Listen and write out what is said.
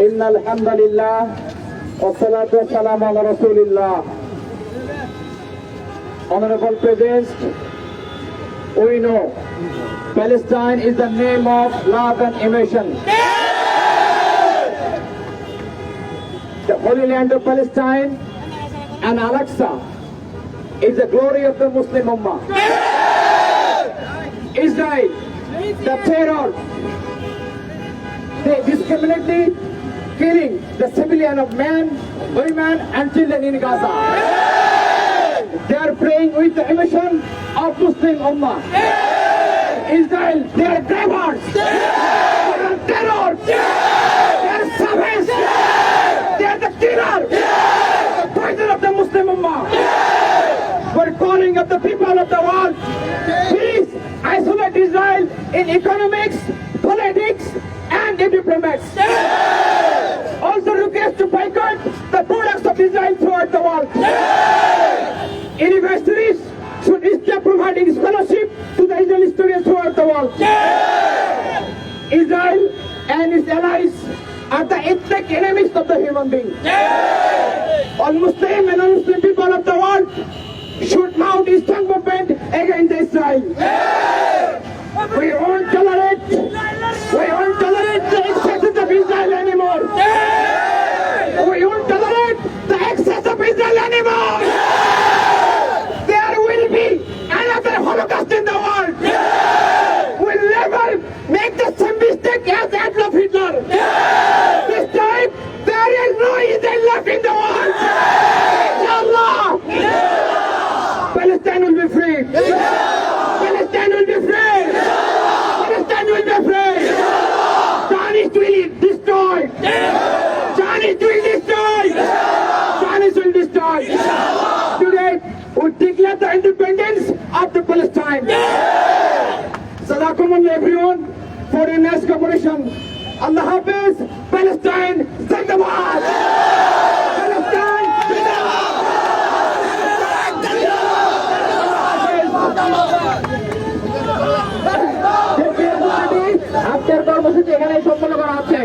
إن الحمد لله والصلاة والسلام على رسول الله Honorable President, we know Palestine is the name of love and emotion. The Holy Land of Palestine and Al-Aqsa is the glory of the Muslim Ummah. Israel, the terror, they discriminately killing the civilian of men, women and children in Gaza. They are praying with the emotion of Muslim Ummah. Israel, they are drivers. They are terror. They are savage. They are the killer. Of the Muslim Ummah. We're calling up the people of the world. Please isolate Israel in economics, diplomats. Also request to boycott the products of Israel throughout the world. Universities should stop providing scholarship to the Israeli students throughout the world. Israel and its allies are the ethnic enemies of the human being. All Muslim and non-Muslim people of the world should mount a strong movement against Israel. We won't tolerate, we won't the independence of the Palestine. Sadakumullah everyone for your nice cooperation. Allah Hafiz, Palestine, Zindabad! Palestine, Zindabad! আজকের কর্মসূচি এখানে সম্পন্ন করা হচ্ছে